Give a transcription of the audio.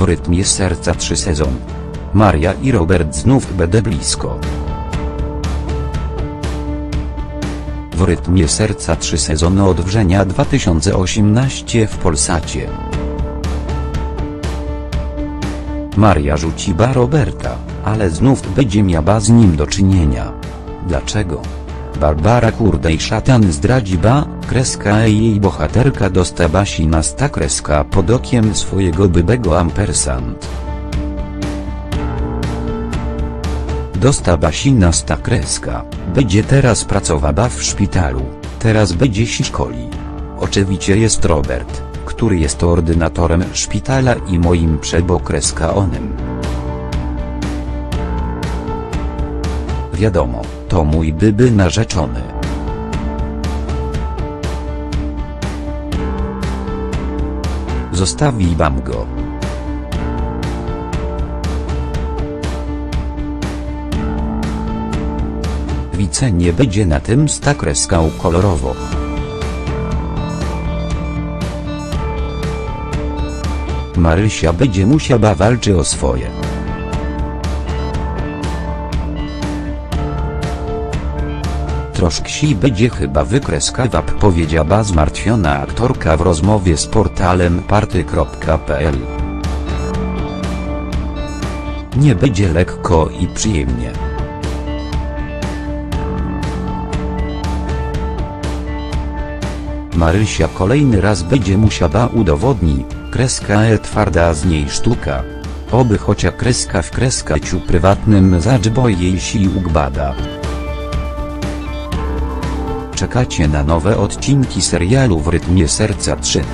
W rytmie serca 3 sezon. Maria i Robert znów będę blisko. W rytmie serca 3 sezony od wrzenia 2018 w Polsacie. Maria rzuci ba Roberta, ale znów będzie miała z nim do czynienia. Dlaczego? Barbara Kurdej szatan zdradzi ba, kreska a jej bohaterka dosta basi nasta kreska pod okiem swojego bybego ampersand. Dosta basi nasta kreska, będzie teraz pracowała w szpitalu, teraz będzie się szkoli. Oczywiście jest Robert, który jest ordynatorem szpitala i moim przebokreska onym. Wiadomo, to mój byby narzeczony. Zostawi wam go. Wice nie będzie na tym stakreskał kolorowo. Marysia będzie musiała walczy o swoje. Troszksi będzie chyba wykreskawap powiedziała zmartwiona aktorka w rozmowie z portalem party.pl. Nie będzie lekko i przyjemnie. Marysia kolejny raz będzie musiała udowodni, kreska e twarda z niej sztuka. Oby chocia kreska w kreskaczu prywatnym zaczbo jej siłk bada. Czekacie na nowe odcinki serialu w rytmie serca 3.